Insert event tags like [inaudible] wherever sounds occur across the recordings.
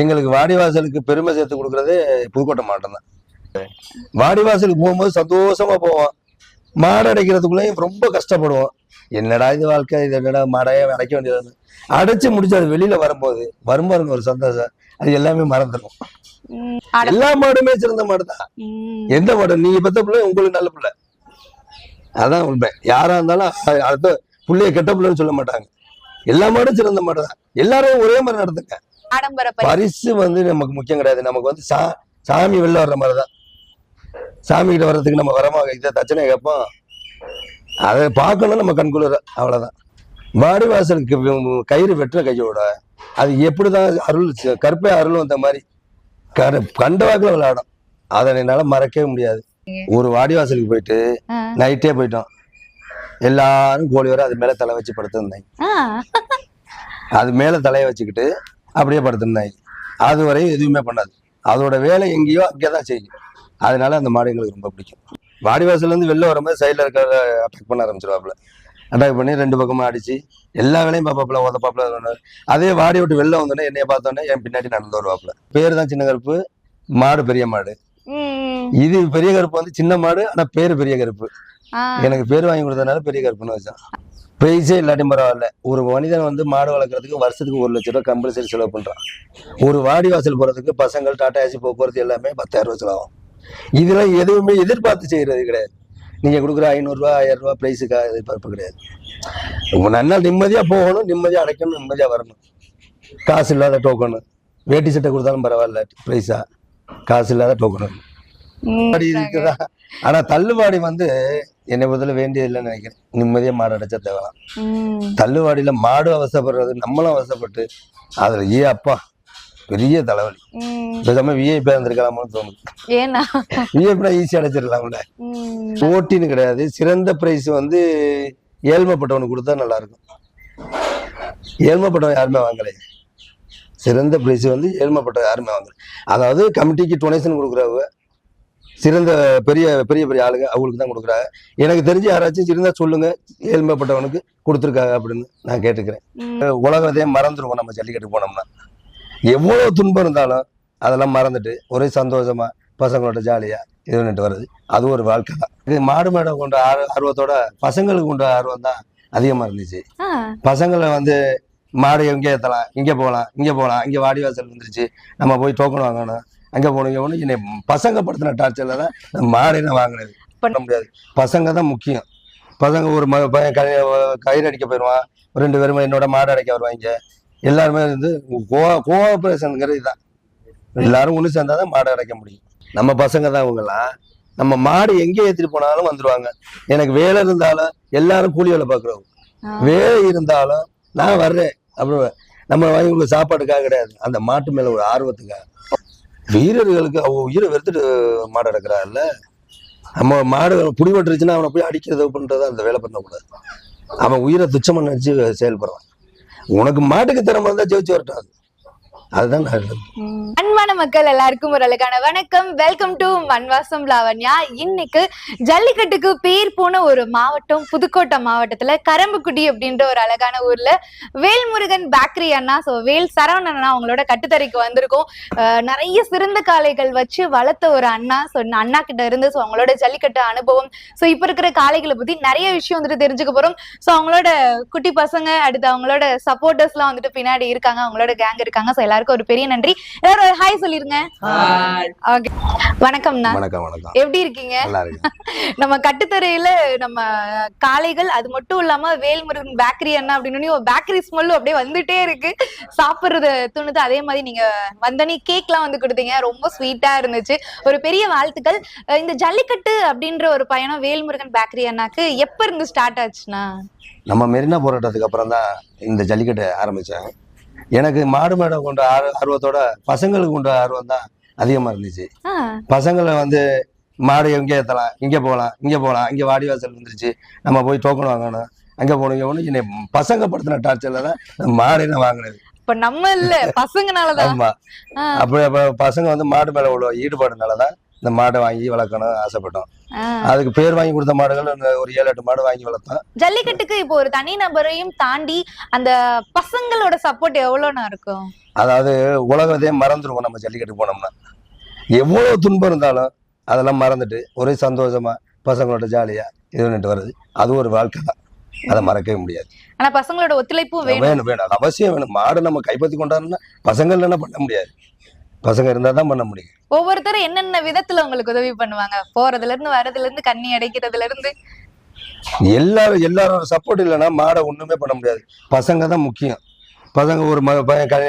எங்களுக்கு வாடிவாசலுக்கு பெருமை சேர்த்து கொடுக்கறதே புதுக்கோட்டை மாவட்டம் தான். வாடிவாசலுக்கு போகும்போது சந்தோஷமா போவோம். மாடு அடைக்கிறதுக்குள்ளேயும் ரொம்ப கஷ்டப்படுவோம். என்னடா இது வாழ்க்கை? இது என்னடா மாடையே அடைக்க வேண்டியது அடைச்சு முடிச்சு அது வெளியில வரும்போது வரும்போது ஒரு சந்தோஷம். அது எல்லாமே மறந்துடும். எல்லா மாடுமே சிறந்த மாடு தான் எந்த மாடு? நீங்க பெத்த பிள்ளை உங்களுக்கு நல்ல பிள்ளை. அதான் உண்மை. யாரா இருந்தாலும் அடுத்த பிள்ளைய கெட்ட பிள்ளைன்னு சொல்ல மாட்டாங்க. எல்லா மாடும் சிறந்த மாடு தான் எல்லாரும் ஒரே மாதிரி நடத்துங்க ஆடம்பர பரி- பரிசு வந்து நமக்கு முக்கியம் கிடையாது. நமக்கு வந்து சா சாமி வெளில வர்ற மாதிரி தான் சாமி கிட்ட வர்றதுக்கு நம்ம வரமா இதை தச்சனை கேட்போம். அதை பார்க்கணும் நம்ம கண்குளிர அவ்வளவுதான். வாடி வாசலுக்கு கயிறு வெட்டுற கையோட அது எப்படிதான் அருள் ச- கருப்பை அருள் வந்த மாதிரி கரு கண்ட வாக்குல விளையாடும். அதை என்னால மறக்கவே முடியாது. ஒரு வாடி வாசலுக்கு போயிட்டு. நைட்டே போயிட்டோம். எல்லாரும் கோழி வர அது மேல தலை வச்சு படுத்திருந்தாங்க ஆ, அது மேல தலையை வச்சுக்கிட்டு அப்படியே படுத்திருந்தாங்க அது வரையும் எதுவுமே பண்ணாது. அதோட வேலை எங்கேயோ அங்கே தான் செய்யும் அதனால அந்த மாடு எங்களுக்கு ரொம்ப பிடிக்கும். வாடிவாசல்ல இருந்து வெளில வரும்போது சைடில் இருக்கிற அட்டாக் பண்ண ஆரம்பிச்சிருவாப்புல. அட்டாக் பண்ணி ரெண்டு பக்கமும் அடிச்சு எல்லா வேலையும் பார்ப்பாப்புல உதப்பாப்புல அதே வாடி விட்டு வெளில வந்தோடனே என்னைய பார்த்தோன்னே என் பின்னாடி நடந்து வருவாப்புல. பேர் தான் சின்ன கருப்பு மாடு பெரிய மாடு. இது பெரிய கருப்பு வந்து சின்ன மாடு ஆனா பேரு பெரிய கருப்பு. எனக்கு பேர் வாங்கி கொடுத்ததுனால பெரிய கருப்புன்னு வச்சான். பிரைஸே இல்லாட்டியும் பரவாயில்ல. ஒரு மனிதன் வந்து மாடு வளர்க்குறதுக்கு வருஷத்துக்கு ஒரு லட்ச ரூபா கம்பல்சரி செலவு பண்றான். ஒரு வாடி வாசல் போறதுக்கு பசங்கள் டாடா ஏசி போக்குவரத்து எல்லாமே பத்தாயிரம் ரூபாய் செலவாகும். இதெல்லாம் எதுவுமே எதிர்பார்த்து செய்யறது கிடையாது. நீங்க கொடுக்குற ஐநூறுரூவா ஆயிரம் ரூபாய் பிரைஸுக்காக எதிர்பார்ப்பு கிடையாது. உங்க நல்லா நிம்மதியா போகணும் நிம்மதியா அடைக்கணும் நிம்மதியா வரணும். காசு இல்லாத டோக்கனு வேட்டி சட்டை கொடுத்தாலும் பரவாயில்ல பிரைஸா காசு இல்லாத டோக்கனு இருக்குதா? ஆனா தள்ளுபாடி வந்து என்னை பொறுத்தல வேண்டியது இல்லைன்னு நினைக்கிறேன். நிம்மதியா மாடு அடைச்சா தேவலாம். தள்ளுவாடியில மாடு அவசப்படுறது நம்மளும் அவசப்பட்டு அதுல ஏ அப்பா பெரிய தலைவலி. பேசாம விஐபி இருந்திருக்கலாமோன்னு தோணுது. ஏன்னா? விஐபினா ஈஸி அடைச்சிடலாம்ல. போட்டின்னு கிடையாது. சிறந்த பிரைஸ் வந்து ஏழ்மைப்பட்டவனுக்கு கொடுத்தா நல்லா இருக்கும் ஏழ்மைப்பட்டவன் யாருமே வாங்கலை. சிறந்த பிரைஸ் வந்து ஏழ்மைப்பட்ட யாருமே வாங்கல. அதாவது கமிட்டிக்கு டொனேஷன் கொடுக்குறவங்க சிறந்த பெரிய பெரிய பெரிய ஆளுங்க அவங்களுக்கு தான் கொடுக்குறாங்க. எனக்கு தெரிஞ்சு யாராச்சும் இருந்தா சொல்லுங்க. ஏழ்மைப்பட்டவனுக்கு கொடுத்துருக்காங்க அப்படின்னு நான் கேட்டுக்கிறேன். உலகத்தையே மறந்துடுவோம் நம்ம ஜல்லிக்கட்டு போனோம்னா. எவ்வளவு துன்பம் இருந்தாலும் அதெல்லாம் மறந்துட்டு ஒரே சந்தோஷமா பசங்களோட ஜாலியா இது பண்ணிட்டு வருது அது ஒரு வாழ்க்கை தான். இது மாடு மேடை கொண்ட ஆர்வ ஆர்வத்தோட பசங்களுக்கு கொண்ட ஆர்வம் தான் அதிகமா இருந்துச்சு. பசங்களை வந்து மாடு எங்கே ஏத்தலாம் இங்க போகலாம் இங்க போகலாம் இங்க வாடி வாசல் வந்துருச்சு. நம்ம போய் டோக்கன் வாங்கணும். அங்க இங்க போகணும் என்னை பசங்க படுத்தின டார்ச்சர்ல தான் இந்த மாடை நான் வாங்கினது பண்ண முடியாது. பசங்க தான் முக்கியம். பசங்க ஒரு ம பையன் கை கயிறு அடிக்க போயிடுவான் ரெண்டு பேருமே என்னோட மாடு அடைக்க வருவாங்க. எல்லாருமே வந்து கோ கோஆபரேஷனுங்கிறது இதுதான் எல்லாரும் ஒன்று சேர்ந்தாதான் மாடு அடைக்க முடியும். நம்ம பசங்க தான் இவங்கெல்லாம். நம்ம மாடு எங்கே ஏற்றிட்டு போனாலும் வந்துருவாங்க. எனக்கு வேலை இருந்தாலும் எல்லாரும் கூலி வேலை பார்க்குறவங்க. வேலை இருந்தாலும் நான் வர்றேன். அப்புறம் நம்ம வாங்கி கொடுக்க சாப்பாட்டுக்காக கிடையாது. அந்த மாட்டு மேல ஒரு ஆர்வத்துக்காக. வீரர்களுக்கு அவ உயிரை வெறுத்துட்டு மாடு அடக்குறாருல்ல நம்ம மாடு புடிபட்டுருச்சுன்னா அவனை போய் அடிக்கிறது பண்றது அந்த வேலை பண்ணக்கூடாது அவன் உயிரை துச்சமாக நினைச்சு செயல்படுறான். உனக்கு மாட்டுக்கு திறமை இருந்தா ஜெயிச்சு வரட்டும் அது. அதுதான் அன்பான மக்கள் எல்லாருக்கும் ஒரு அழகான வணக்கம். Welcome to Manvasam Lavanya. இன்னைக்கு ஜல்லிக்கட்டுக்கு பேர் போன ஒரு மாவட்டம் புதுக்கோட்டை மாவட்டத்துல கரம்புக்குடி அப்படின்ற ஒரு அழகான ஊர்ல வேல்முருகன் பேக்கரி அண்ணா ஸோ வேல் சரவணன் அண்ணா அவங்களோட கட்டுத்தறைக்கு வந்திருக்கோம். நிறைய சிறந்த காளைகள் வச்சு வளர்த்த ஒரு அண்ணா ஸோ அண்ணா கிட்ட இருந்து ஸோ அவங்களோட ஜல்லிக்கட்டு அனுபவம் ஸோ இப்போ இருக்கிற காளைகளை பத்தி நிறைய விஷயம் வந்துட்டு தெரிஞ்சுக்க போறோம். ஸோ அவங்களோட குட்டி பசங்க அடுத்து அவங்களோட சப்போர்ட்டர்ஸ்லாம் வந்துட்டு பின்னாடி இருக்காங்க அவங்களோட கேங் இருக்காங்க ஸோ எல்லாருக்கும் ஒரு பெரிய நன்றி. எல்லாரும் ஒரு ஹாய் சொல்லிருங்க. ஓகே வணக்கம்ண்ணா. வணக்கம் வணக்கம். எப்படி இருக்கீங்க? நம்ம கட்டுத்தரையில நம்ம காளைகள் அது மட்டும் இல்லாம வேல்முருகன் பேக்கரி அண்ணா அப்படின்னு ஒரு பேக்கரி ஸ்மெல்லும் அப்படியே வந்துட்டே இருக்கு. சாப்பிடுறது தோணுது அதே மாதிரி நீங்க வந்தனே கேக்லாம் வந்து கொடுத்தீங்க. ரொம்ப ஸ்வீட்டா இருந்துச்சு. ஒரு பெரிய வாழ்த்துக்கள். இந்த ஜல்லிக்கட்டு அப்படின்ற ஒரு பயணம் வேல்முருகன் பேக்கரி அண்ணாக்கு எப்ப இருந்து ஸ்டார்ட் ஆச்சுண்ணா? நம்ம மெரினா போராட்டத்துக்கு அப்புறம் தான் இந்த ஜல்லிக்கட்டு ஆரம்பிச்சேன் எனக்கு மாடு மேடை கொண்ட ஆர்வ- ஆர்வத்தோட பசங்களுக்கு கொண்ட ஆர்வம் தான் அதிகமா இருந்துச்சு. பசங்களை வந்து மாடு எங்கே ஏற்றலாம் இங்கே போகலாம் இங்கே போகலாம் இங்கே வாடி வாசல் வந்துருச்சு நம்ம போய் டோக்கன் வாங்கணும். அங்கே இங்கே போகணும். என்னை பசங்க படுத்தின டார்ச்சரில் தான் மாடு நான் வாங்கினது. இப்ப நம்ம இல்ல பசங்கனாலதான் ஆமா. ஆ, அப்படி அப்ப பசங்க வந்து மாடு மேலே உள்ள ஈடுபாடுனால தான் இந்த மாடை வாங்கி வளர்க்கணும் ஆசைப்பட்டோம். அதுக்கு பேர் வாங்கி கொடுத்த மாடுகள் ஒரு ஏழு எட்டு மாடு வாங்கி வளர்த்தோம். ஜல்லிக்கட்டுக்கு இப்போ ஒரு தனி நபரையும் தாண்டி அந்த பசங்களோட சப்போர்ட் எவ்வளவுண்ணா இருக்கும்? அதாவது உலகத்தையே மறந்துடுவோம் நம்ம ஜல்லிக்கட்டு போனோம்னா. எவ்வளோ துன்பம் இருந்தாலும் அதெல்லாம் மறந்துட்டு ஒரே சந்தோஷமா பசங்களோட ஜாலியா இது பண்ணிட்டு வருது அது ஒரு வாழ்க்கை தான். அதை மறக்கவே முடியாது. ஆனா பசங்களோட ஒத்துழைப்பும் வேணும் வேணும். அவசியம் வேணும். மாடு நம்ம கைப்பற்றி கொண்டாடணும்னா பசங்க இல்லைன்னா பண்ண முடியாது. பசங்க இருந்தா தான் பண்ண முடியும். ஒவ்வொருத்தரும் என்னென்ன விதத்துல உங்களுக்கு உதவி பண்ணுவாங்க? போறதுல இருந்து வரதுல இருந்து கண்ணி அடைக்கிறதுல இருந்து. எல்லாரும் எல்லாரோட சப்போர்ட் இல்லைன்னா மாடை ஒண்ணுமே பண்ண முடியாது. பசங்க தான் முக்கியம். பசங்க ஒரு ம பையன் கை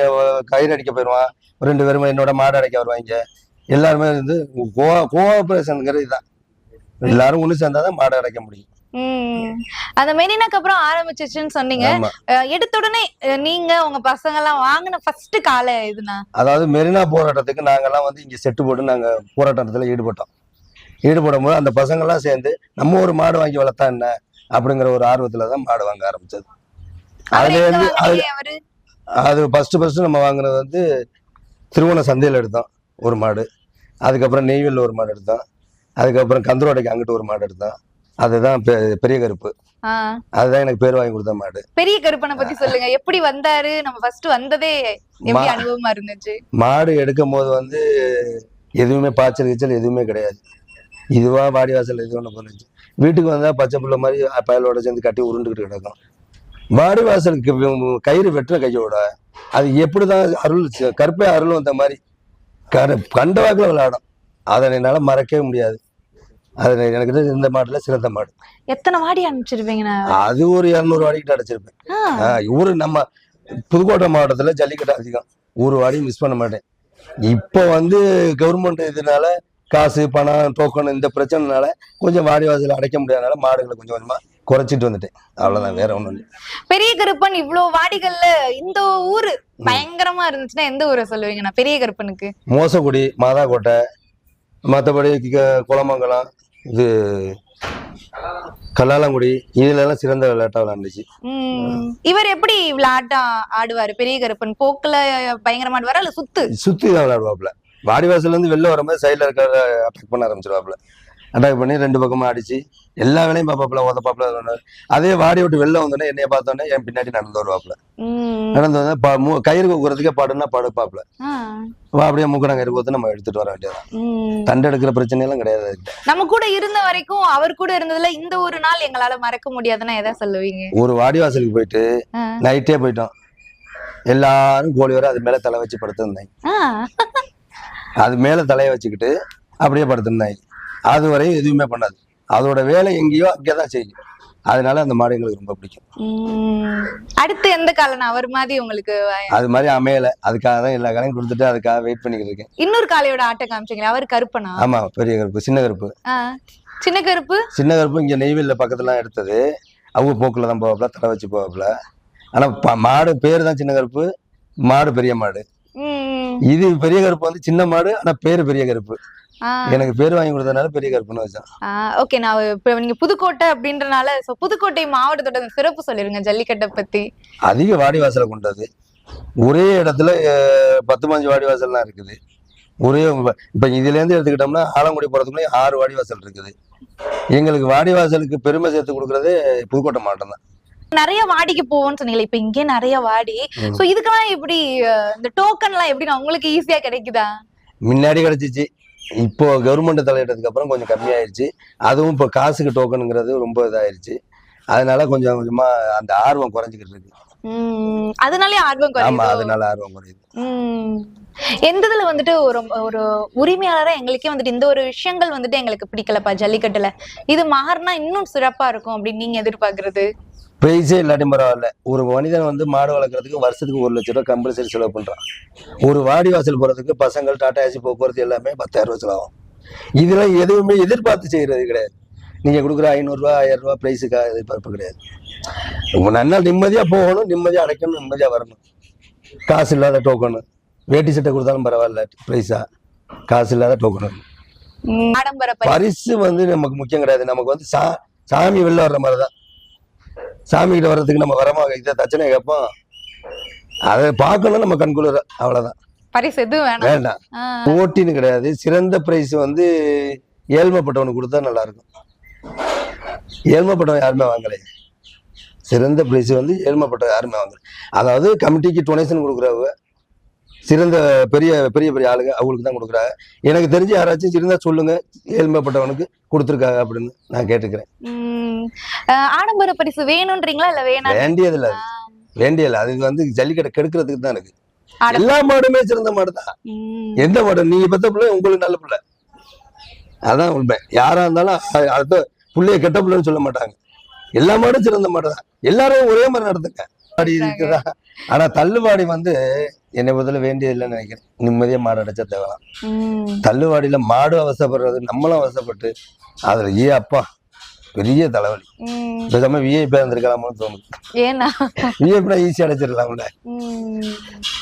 கயிறு அடிக்க போயிடுவான். ரெண்டு பேரும் என்னோட மாடு அடைக்க வருவாங்க. எல்லாருமே வந்து கோ கோஆபரேஷனுங்கிறது இதுதான் எல்லாரும் ஒண்ணு சேர்ந்தாதான் மாடு அடைக்க முடியும். அந்த மெரினாக்கு அப்புறம் ஆரம்பிச்சிச்சுன்னு சொன்னீங்க. எடுத்த உடனே நீங்க உங்க பசங்க எல்லாம் வாங்கின ஃபர்ஸ்ட் கால இதுனா அதாவது மெரினா போராட்டத்துக்கு நாங்கெல்லாம் வந்து இங்க செட்டு போட்டு நாங்க போராட்டத்துல ஈடுபட்டோம். ஈடுபடும் போது அந்த பசங்கெல்லாம் சேர்ந்து நம்ம ஒரு மாடு வாங்கி வளர்த்தா என்ன? அப்படிங்கிற ஒரு ஆர்வத்துல தான் மாடு வாங்க ஆரம்பிச்சது. அதுல அது அவரு? அது ஃபர்ஸ்ட் ஃபர்ஸ்ட் நம்ம வாங்குனது வந்து திருவோண சந்தையில் எடுத்தோம் ஒரு மாடு. அதுக்கப்புறம் நெய்வேலியில் ஒரு மாடு எடுத்தோம். அதுக்கப்புறம் கந்தரோடைக்கு அங்கிட்டு ஒரு மாடு எடுத்தோம். அதுதான் பெரிய கருப்பு. அதுதான் எனக்கு பேர் வாங்கி கொடுத்த மாடு. பெரிய கருப்பனை பத்தி சொல்லுங்க. எப்படி வந்தாரு? நம்ம ஃபர்ஸ்ட் வந்ததே எப்படி அனுபவமா இருந்துச்சு? மாடு எடுக்கும் போது வந்து எதுவுமே பாய்ச்சல் கீச்சல் எதுவுமே கிடையாது. இதுவா வாடி வாசல் இது ஒன்று பண்ணுச்சு வீட்டுக்கு வந்தா பச்சை புள்ள மாதிரி பயலோட சேர்ந்து கட்டி உருண்டுக்கிட்டு கிடக்கும். வாடி வாசலுக்கு கயிறு வெட்டுற கையோட அது எப்படிதான் அருள் கருப்பை அருள் வந்த மாதிரி கண்ட வாக்கில் விளையாடும். அதை என்னால் மறக்கவே முடியாது. அது எனக்கு இந்த மாடுல சிறந்த மாடு. எத்தனை வாடி அனுப்பிச்சிருப்பீங்கண்ணா அது ஒரு இரநூறு வாடிக்கிட்ட அடைச்சிருப்பேன். ஆஹ் ஆஹ் ஊரு நம்ம புதுக்கோட்டை மாவட்டத்துல ஜல்லிக்கட்டு அதிகம். ஒரு வாடியும் மிஸ் பண்ண மாட்டேன். இப்போ வந்து கவர்மெண்ட் இதனால காசு பணம் டோக்கன் இந்த பிரச்சனைனால கொஞ்சம் வாடி வாசல் அடைக்க முடியாதனால மாடுகளை கொஞ்சம் கொஞ்சமா குறைச்சிட்டு வந்துட்டேன். அவ்வளவுதான் வேற ஒண்ணும் இல்லை. பெரிய கருப்பன் இவ்வளவு வாடிகள்ல இந்த ஊரு பயங்கரமா இருந்துச்சுன்னா எந்த ஊரை சொல்லுவீங்கண்ணா பெரிய கருப்பனுக்கு. மோசக்குடி மாதாக்கோட்டை மற்றபடி குளமங்கலம் இது கல்லாலங்குடி இதுல எல்லாம் சிறந்த விளையாட்டா விளையாண்டுச்சு. இவர் எப்படி விளையாட்டம் ஆடுவாரு? பெரிய கருப்பன் போக்குல பயங்கரமா ஆடுவாரா? இல்ல சுத்து? சுத்தி தான் விளையாடுவாப்புல. வாடிவாசல்ல இருந்து வெளில வரும்போது சைடில் இருக்க அட்டாக் பண்ண ஆரம்பிச்சிருவாப்புல. அட்டாக் பண்ணி ரெண்டு பக்கமும் அடிச்சு எல்லா வேலையும் பார்ப்பாப்புல உதப்பாப்புல அதே வாடி விட்டு வெளில வந்தோடனே என்னைய பார்த்தோன்னே என் பின்னாடி நடந்து வருவாப்புல. நடந்து வந்து கயிறு கொக்குறதுக்கே பாடுன்னா படுப்பாப்புல. வா அப்படியே மூக்கணா கயிறு கோத்து நம்ம எடுத்துட்டு வர வேண்டியது உம் தண்டு எடுக்கிற பிரச்சனை எல்லாம் கிடையாது. நம்ம கூட இருந்த வரைக்கும் அவர் கூட இருந்ததுல இந்த ஒரு நாள் எங்களால மறக்க முடியாதுன்னா எதை சொல்லுவீங்க? ஒரு வாடிவாசலுக்கு போயிட்டு ஆஹ் நைட்டே போயிட்டோம். எல்லாரும் கோழி வர அது மேல தலை வச்சு படுத்திருந்தாங்க அது மேல தலையை வச்சுக்கிட்டு அப்படியே படுத்திருந்தாங்க அது வரையும் எதுவுமே பண்ணாது. அதோட வேலை எங்கேயோ அங்கேதான் செய்யும். அதனால அந்த மாடு எங்களுக்கு ரொம்ப பிடிக்கும். அடுத்து எந்த காலனா அவர் மாதிரி உங்களுக்கு அது மாதிரி அமையல. அதுக்காக தான் எல்லா கடையும் கொடுத்துட்டு அதுக்காக வெயிட் பண்ணிக்கிட்டு இருக்கேன். இன்னொரு காளையோட ஆட்டம் காமிச்சீங்களா? அவர் கருப்பனா ஆமா பெரிய கருப்பு சின்ன கருப்பு. சின்ன கருப்பு? சின்ன கருப்பு இங்க நெய்வேலியில பக்கத்துலாம் எடுத்தது. அவங்க போக்குல தான் போவாப்புல தலை வச்சு போவாப்புல. ஆனா மாடு பேர் தான் சின்ன கருப்பு மாடு பெரிய மாடு. இது பெரிய கருப்பு வந்து சின்ன மாடு ஆனா பேரு பெரிய கருப்பு. எனக்கு பேர் வாங்கி கொடுத்ததுனால பெரிய கருப்புன்னு வச்சான். ஓகே நான் இப்ப நீங்க புதுக்கோட்டை அப்படின்றனால so புதுக்கோட்டை மாவட்டத்தோட சிறப்பு சொல்லிருங்க ஜல்லிக்கட்டை பத்தி. அதிக வாடி வாசலை கொண்டது. ஒரே இடத்துல பத்து பாஞ்சு வாடி வாசல்லாம் இருக்குது. ஒரே இப்ப இதுல இருந்து எடுத்துக்கிட்டோம்னா ஆலங்குடி போறதுக்குள்ளே ஆறு வாடி வாசல் இருக்குது. எங்களுக்கு வாடி வாசலுக்கு பெருமை சேர்த்து கொடுக்கறதே புதுக்கோட்டை மாவட்டம் தான். நிறைய வாடிக்கு போவோம்னு சொன்னீங்களே இப்ப இங்கே நிறைய வாடி. சோ இதுக்கெல்லாம் எப்படி இந்த டோக்கன் எல்லாம் எப்படி உங்களுக்கு ஈஸியா கிடைக்குதா? முன்னாடி கிடைச்சிச்சு. இப்போ கவர்மெண்ட் தலையிட்டதுக்கு அப்புறம் கொஞ்சம் கம்மியாயிருச்சு. அதுவும் இப்போ காசுக்கு டோக்கனுங்கிறது ரொம்ப இதாயிருச்சு. அதனால கொஞ்சம் கொஞ்சமா அந்த ஆர்வம் குறைஞ்சிக்கிட்டு இருக்கு. அதனாலே ஆர்வம் ஆமா அதனால ஆர்வம் குறையுது. எந்த இதுல வந்துட்டு ஒரு ஒரு உரிமையாளரா எங்களுக்கே வந்துட்டு இந்த ஒரு விஷயங்கள் வந்துட்டு எங்களுக்கு பிடிக்கலப்பா ஜல்லிக்கட்டுல. இது மாறினா இன்னும் சிறப்பா இருக்கும் அப்படின்னு நீங்க எதிர்பார்க்கறது? பிரைஸே இல்லாட்டியும் பரவாயில்ல. ஒரு மனிதன் வந்து மாடு வளர்க்குறதுக்கு வருஷத்துக்கு ஒரு லட்ச ரூபா கம்பல்சரி செலவு பண்றான். ஒரு வாடி வாசல் போறதுக்கு பசங்கள் டாடா ஏசி போக்குவரத்து எல்லாமே பத்தாயிரம் ரூபாய் செலவாகும். இதெல்லாம் எதுவுமே எதிர்பார்த்து செய்யறது கிடையாது. நீங்க கொடுக்குற ஐநூறுரூவா ஆயிரம் ரூபாய் பிரைஸுக்காக எதிர்பார்ப்பு கிடையாது. நல்லா நிம்மதியா போகணும் நிம்மதியா அடைக்கணும் நிம்மதியா வரணும். காசு இல்லாத டோக்கனு வேட்டி சட்டை கொடுத்தாலும் பரவாயில்ல பிரைஸா காசு இல்லாத டோக்கனு பரிசு வந்து நமக்கு முக்கியம் கிடையாது. நமக்கு வந்து சா சாமி வெளில வர்ற மாதிரி தான் சாமி கிட்ட வர்றதுக்கு நம்ம வரமா? இதை தச்சனை கேட்போம். அதை பார்க்கணும் நம்ம கண்குளிர அவ்வளவுதான். பரிசு எதுவும் வேணாம். வேண்டாம். போட்டின்னு கிடையாது. சிறந்த பிரைஸ் வந்து ஏழ்மைப்பட்டவனுக்கு கொடுத்தா நல்லா இருக்கும் ஏழ்மைப்பட்டவன் யாருமே வாங்கலை. சிறந்த பிரைஸ் வந்து ஏழ்மைப்பட்டவன் யாருமே வாங்கல. அதாவது கமிட்டிக்கு டொனேஷன் கொடுக்குறவங்க சிறந்த பெரிய பெரிய பெரிய ஆளுங்க அவங்களுக்கு தான் கொடுக்குறாங்க. எனக்கு தெரிஞ்சு யாராச்சும் இருந்தா சொல்லுங்க ஏழ்மைப்பட்டவனுக்கு கொடுத்துருக்காங்க அப்படின்னு நான் கேட்டுக்கிறேன். ஆடம்பர பரிசு வேணும்ன்றீங்களா இல்ல வேணாம்? வேண்டியதில்லை. அது வேண்டியதில்லை. அது வந்து ஜல்லிக்கட்டை கெடுக்கிறதுக்கு தான் இருக்கு எல்லா மாடுமே சிறந்த மாடு தான் எந்த மாடு? நீங்க பெத்த பிள்ளை உங்களுக்கு நல்ல பிள்ளை. அதான் உண்மை. யாரா இருந்தாலும் அடுத்த பிள்ளைய கெட்ட பிள்ளைன்னு சொல்ல மாட்டாங்க. எல்லா மாடும் சிறந்த மாடு தான் எல்லாரும் ஒரே மாதிரி இருக்குதா? ஆனா தள்ளுவாடி வந்து என்னை பொறுத்தல வேண்டியதில்லைன்னு நினைக்கிறேன். நிம்மதியா மாடு அடைச்சா தேவலாம். உம் தள்ளுவாடியில மாடு அவசப்படுறது நம்மளும் அவசப்பட்டு அதுல ஏ அப்பா பெரிய தலைவலி. பேசாம விஐபி இருந்திருக்கலாமோன்னு தோணுது. ஏன்னா? விஐபினா ஈஸியா அடைச்சிடலாம்ல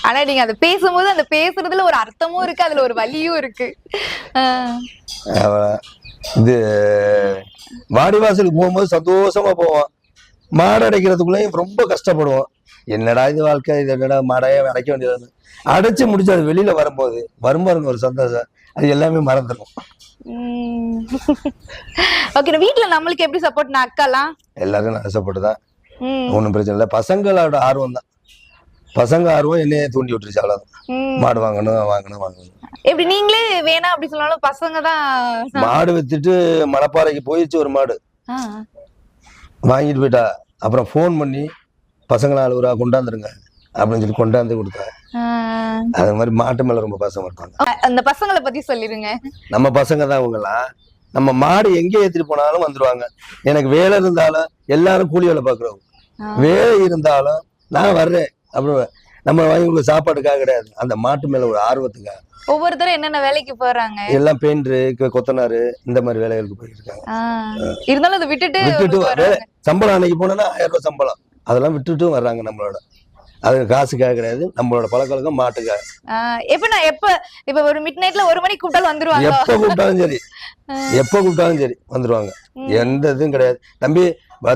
ஆனா நீங்க அதை பேசும்போது அந்த பேசுறதுல ஒரு அர்த்தமும் இருக்கு அதுல ஒரு வலியும் இருக்கு. இது வாடிவாசலுக்கு போகும்போது சந்தோஷமா போவோம் மாடு அடைக்கிறதுக்குள்ளேயும் ரொம்ப கஷ்டப்படுவோம் என்னடா இது வாழ்க்கை இது என்னடா மாடையே அடைக்க வேண்டியது அடைச்சு முடிச்சு அது வெளியில வரும்போது வரும்போது ஒரு சந்தோஷம். அது எல்லாமே மறந்துடும் ஓகே [laughs] வீட்ல நம்மளுக்கு எப்படி சப்போர்ட் நான் அக்காலாம் எல்லாரும் நான் கஷ்டப்பட்டு தான். ஒன்றும் பிரச்சனை இல்லை. பசங்களோட ஆர்வம் தான். பசங்க ஆர்வம் என்னையே தூண்டி விட்டுருச்சு அவ்வளோதான் மாடு வாங்கணும் வாங்கணும் வாங்கணும். எப்படி நீங்களே வேணாம் அப்படி சொன்னாலும் பசங்க தான் மாடு வித்துட்டு மணப்பாறைக்கு போயிடுச்சு ஒரு மாடு. வாங்கிட்டு போயிட்டா. அப்புறம் ஃபோன் பண்ணி பசங்கள அழுகுறா கொண்டாந்துருங்க. அப்படின்னு சொல்லி கொண்டாந்து கொடுத்தாங்க. அது மாதிரி மாட்டு மேல ரொம்ப பாசம் இருப்பாங்க. அந்த பசங்களை பத்தி சொல்லிருங்க. நம்ம பசங்க தான் இவங்கெல்லாம். நம்ம மாடு எங்க ஏத்திட்டு போனாலும் வந்துருவாங்க. எனக்கு வேலை இருந்தாலும் எல்லாரும் கூலி வேலை பாக்குறவங்க. வேலை இருந்தாலும் நான் வர்றேன். அப்புறம் நம்ம வாங்கி உங்களுக்கு சாப்பாட்டுக்காக கிடையாது. அந்த மாட்டு மேல ஒரு ஆர்வத்துக்காக ஒவ்வொருத்தரும் என்னென்ன வேலைக்கு போறாங்க? எல்லாம் பெயிண்டரு கொத்தனாரு இந்த மாதிரி வேலைகளுக்கு போயிட்டு இருக்காங்க. இருந்தாலும் அதை விட்டுட்டு விட்டுட்டு சம்பளம் அன்னைக்கு போனோன்னா ஆயிரம் ரூபாய் சம்பளம். அதெல்லாம் விட்டுட்டும் வர்றாங்க நம்மளோட. அது காசுக்காக கிடையாது. நம்மளோட பழக்கவழக்கம் மாட்டுக்காக எப்ப நான் எப்ப இப்ப ஒரு மிட் நைட்ல ஒரு மணிக்கு கூப்பிட்டாலும் வந்துருவாங்க எப்ப கூப்பிட்டாலும் சரி. எப்ப கூப்பிட்டாலும் சரி வந்துருவாங்க. எந்த இதுவும் கிடையாது. தம்பி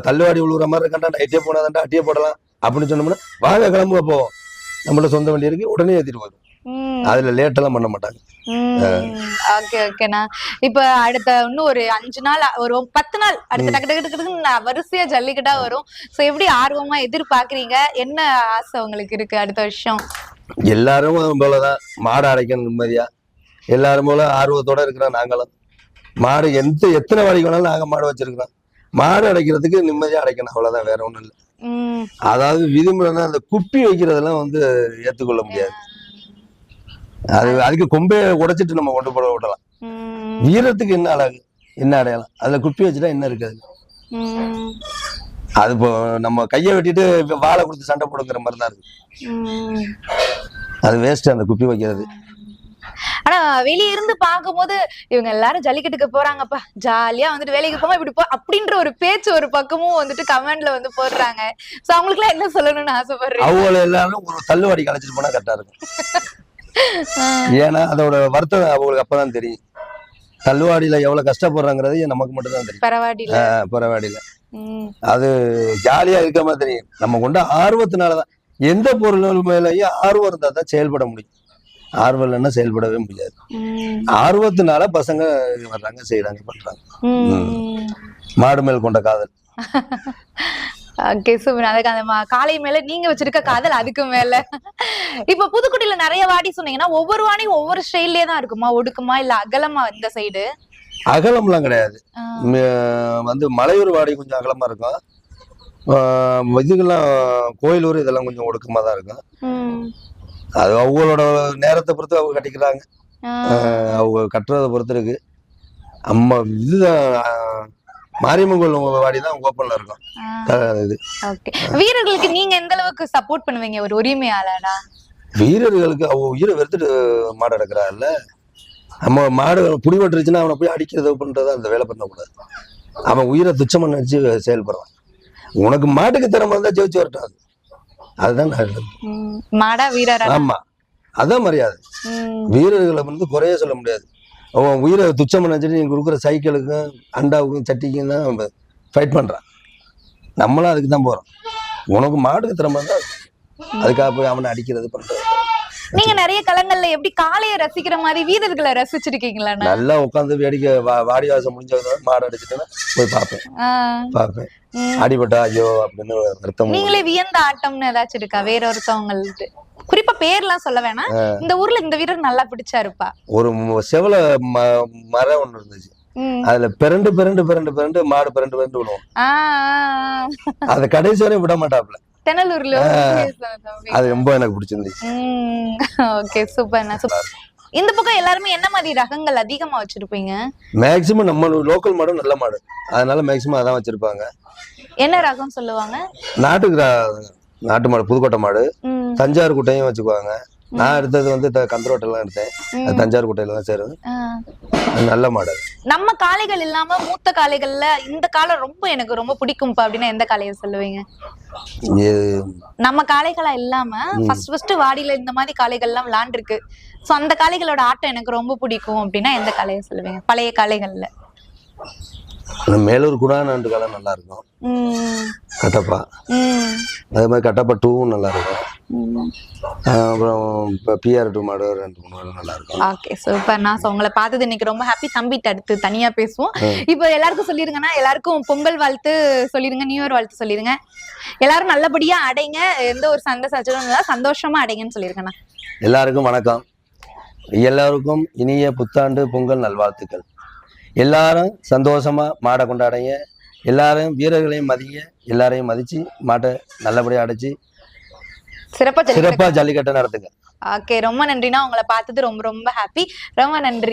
தள்ளுவாடி விழுவுற மாதிரி இருக்கா நைட்டே போனாதான்டா அட்டியே போடலாம் அப்படின்னு சொன்னோம்னா வாங்க கிளம்புங்க போவோம். நம்மளோட சொந்த வண்டி இருக்கு உடனே ஏத்திட்டு போயிடும் அதுல லேட் எல்லாம் பண்ண மாட்டாங்க. ஓகே ஓகேண்ணா இப்ப அடுத்த இன்னும் ஒரு அஞ்சு நாள் ஒரு பத்து நாள் அடுத்த டக்கு டக்கு நான் வரிசையா ஜல்லிக்கட்டா வரும். சோ எப்படி ஆர்வமா எதிர்பார்க்கறீங்க? என்ன ஆசை உங்களுக்கு இருக்கு அடுத்த வருஷம்? எல்லாரும் போலதான் மாடு அடைக்கணும் நிம்மதியா. எல்லாரும் போல ஆர்வத்தோட இருக்கிறோம் நாங்களும். மாடு எந்த எத்தனை வாடிக்கு வேணாலும் நாங்க மாடு வச்சிருக்கிறோம். மாடு அடைக்கிறதுக்கு நிம்மதியா அடைக்கணும் அவ்வளவுதான் வேற ஒண்ணும் இல்லை. அதாவது விதிமுறைனா அந்த குப்பி வைக்கிறதெல்லாம் வந்து ஏத்துக்கொள்ள முடியாது. அது அதுக்கு கொம்பையை உடைச்சிட்டு நம்ம கொண்டு போட விடலாம். வீரத்துக்கு என்ன அழகு என்ன அடையாளம்? அதுல குப்பி வச்சுட்டா என்ன இருக்காது? உம் அது இப்போ நம்ம கையை வெட்டிட்டு வாழை கொடுத்து சண்டை போடுங்கிற மாதிரி தான் இருக்கு அது வேஸ்ட் அந்த குப்பி வைக்கிறது. ஆனா வெளிய இருந்து பாக்கும்போது இவங்க எல்லாரும் ஜல்லிக்கட்டுக்கு போறாங்கப்பா. ஜாலியா வந்துட்டு வேலைக்கு போங்க இப்படி போ அப்படின்ற ஒரு பேச்சு ஒரு பக்கமும் வந்துட்டு கமெண்ட்ல வந்து போடுறாங்க. சோ அவங்களுக்கு எல்லாம் என்ன சொல்லணும்னு ஆசைப்படுறீங்க? அவங்கள எல்லாரும் ஒரு தள்ளுவாடி கலைச்சிட்டு போனா கரெக்டா இருக்கும். [laughs] [laughs] ஏன்னா அதோட வருத்தம் அவங்களுக்கு அப்பதான் தெரியும். தள்ளுவாடியில எவ்வளவு கஷ்டப்படுறாங்கிறது நமக்கு மட்டும் தான் தெரியும் உம் அது ஜாலியா இருக்க மாதிரி தெரியும். நம்ம கொண்ட ஆர்வத்தினாலதான் எந்த பொருள் மேலேயும் ஆர்வம் இருந்தா தான் செயல்பட முடியும். ஆர்வம் இல்லைன்னா செயல்படவே முடியாது. ஆர்வத்தினால பசங்க வர்றாங்க செய்யறாங்க பண்றாங்க. மாடு மேல் கொண்ட காதல். [laughs] காளை மேல நீங்க வச்சிருக்க காதல் அதுக்கு மேல. இப்ப புதுக்குடியில நிறைய வாடி சொன்னீங்கன்னா ஒவ்வொரு வாடியும் ஒவ்வொரு ஸ்டைல்லயே தான் இருக்குமா? ஒடுக்குமா? இல்ல அகலமா இந்த சைடு அகலம்லாம் கிடையாது. வந்து மலையூர் வாடி கொஞ்சம் அகலமா இருக்கும். இதுக்கெல்லாம் கோயிலூர் இதெல்லாம் கொஞ்சம் ஒடுக்கமா தான் இருக்கும். அது அவங்களோட நேரத்தை பொறுத்து அவங்க கட்டிக்கிறாங்க. அவங்க கட்டுறதை பொறுத்து இருக்கு. அம்மா இதுதான் மாரியம்மன் கோயில் வாடி தான் ஓப்பன்ல இருக்கும். இது. வீரர்களுக்கு நீங்க எந்த அளவுக்கு சப்போர்ட் பண்ணுவீங்க? ஒரு உரிமையாளனா வீரர்களுக்கு அவ உயிரை வெறுத்துட்டு மாடு அடக்குறாள்ல. நம்ம மாடு புடிபட்டுருச்சுன்னா அவனை போய் அடிக்கிறது பண்றத அந்த வேலை பண்ணக்கூடாது. அவன் உயிரை துச்சமா நினைச்சு செயல்படுறான். உனக்கு மாட்டுக்கு திறமை இருந்தா ஜெயிச்சு வரட்டும் அது. அதுதான் மாடா வீரரா? ஆமா. அதான் மரியாதை. வீரர்களை வந்து குறைய சொல்ல முடியாது. அவன் உயிரை துச்சம் நினைச்சிட்டு நீங்கள் கொடுக்குற சைக்கிளுக்கும் அண்டாவுக்கும் சட்டிக்கும் தான் ஃபைட் பண்ணுறான் நம்மளும் அதுக்கு தான் போகிறோம் உனக்கு மாடுக்கு திறமை தான் அதுக்காக போய் அவனை அடிக்கிறது பண்ணுறது நீங்க நிறைய களங்கள்ல எப்படி காளைய ரசிக்கிற மாதிரி வீரர்களை ரசிச்சிருக்கீங்களா நல்லா உட்காந்து வேடிக்கை வா- வாடி வாசம் முடிஞ்சது மாடு அடிச்சுட்டேன்னா போய் பார்ப்பேன். பார்ப்பேன். அடிபட்டா ஐயோ அப்படின்னு நீங்களே வியந்த ஆட்டம்னு ஏதாச்சும் இருக்கா? வேற ஒருத்தவங்களுக்கு குறிப்பா பேர்லாம் சொல்ல வேணாம். இந்த ஊர்ல இந்த வீரர் நல்லா பிடிச்சாருப்பா. ஒரு ம- செவல மரம் ஒண்ணு இருந்துச்சு. அதுல பிறண்டு பிறண்டு பிறண்டு பிறண்டு மாடு பிறண்டு பிறண்டு ஆ. அதை கடைசி வரையும் விட மாட்டாப்ல தென்னலூர்ல அது ரொம்ப எனக்கு பிடிச்சிருந்துச்சு. ஓகே சூப்பர் சூப்பர் இந்த பக்கம் எல்லாருமே என்ன மாதிரி ரகங்கள் அதிகமா வச்சிருப்பீங்க? மேக்சிமம் நம்ம லோக்கல் மாடும் நல்ல மாடு. அதனால மேக்சிமம் அதான் வச்சிருப்பாங்க. என்ன ரகம் சொல்லுவாங்க? நாட்டுக்கு நாட்டு மாடு புதுக்கோட்டை மாடு. தஞ்சாவூர் குட்டையும் வச்சுக்குவாங்க. நான் எடுத்தது வந்து கந்தரோட்டெல்லாம் எடுத்தேன். தஞ்சாவூர் குட்டையில தான் சேருது. நல்ல மாடு அது. நம்ம காளைகள் இல்லாம மூத்த காளைகள்ல இந்த காளை ரொம்ப எனக்கு ரொம்ப பிடிக்கும்பா அப்படின்னா எந்த காளையை சொல்லுவீங்க? நம்ம காளைகளா இல்லாம ஃபர்ஸ்ட் ஃபர்ஸ்ட் வாடியில இந்த மாதிரி காளைகள் எல்லாம் விளாண்டுருக்கு. சோ அந்த காளைகளோட ஆட்டம் எனக்கு ரொம்ப பிடிக்கும் அப்படின்னா எந்த காளையை சொல்லுவீங்க? பழைய காளைகள்ல. மேலூர் குடாநாண்டு காலம் நல்லா இருக்கும் கட்டப்பா அதே மாதிரி கட்டப்பா டூவும் நல்லா இருக்கும் அப்புறம் இப்போ பிஆர் டூ மாடு ரெண்டு மூணு நல்லா இருக்கும் ஓகே சூப்பர் நான் so உங்களை பார்த்தது இன்னைக்கு ரொம்ப ஹாப்பி தம்பிட்ட அடுத்து தனியா பேசுவோம். இப்போ எல்லாருக்கும் சொல்லிருங்கன்னா எல்லாருக்கும் பொங்கல் வாழ்த்து சொல்லிருங்க நியூ இயர் வாழ்த்து சொல்லிருங்க. எல்லாரும் நல்லபடியா அடைங்க. எந்த ஒரு சண்டை சச்சரவும் சந்தோஷமா அடைங்கன்னு சொல்லிருக்கேண்ணா எல்லாருக்கும் வணக்கம். எல்லாருக்கும் இனிய புத்தாண்டு பொங்கல் நல்வாழ்த்துக்கள். எல்லாரும் சந்தோஷமா மாடை கொண்டாடுங்க. எல்லாரும் வீரர்களையும் மதிங்க. எல்லாரையும் மதிச்சு மாட்டை நல்லபடியா அடைச்சு சிறப்பா சிறப்பா ஜல்லிக்கட்டை நடத்துங்க. ஓகே ரொம்ப நன்றிண்ணா. உங்களை பார்த்தது ரொம்ப ரொம்ப ஹாப்பி ரொம்ப நன்றி.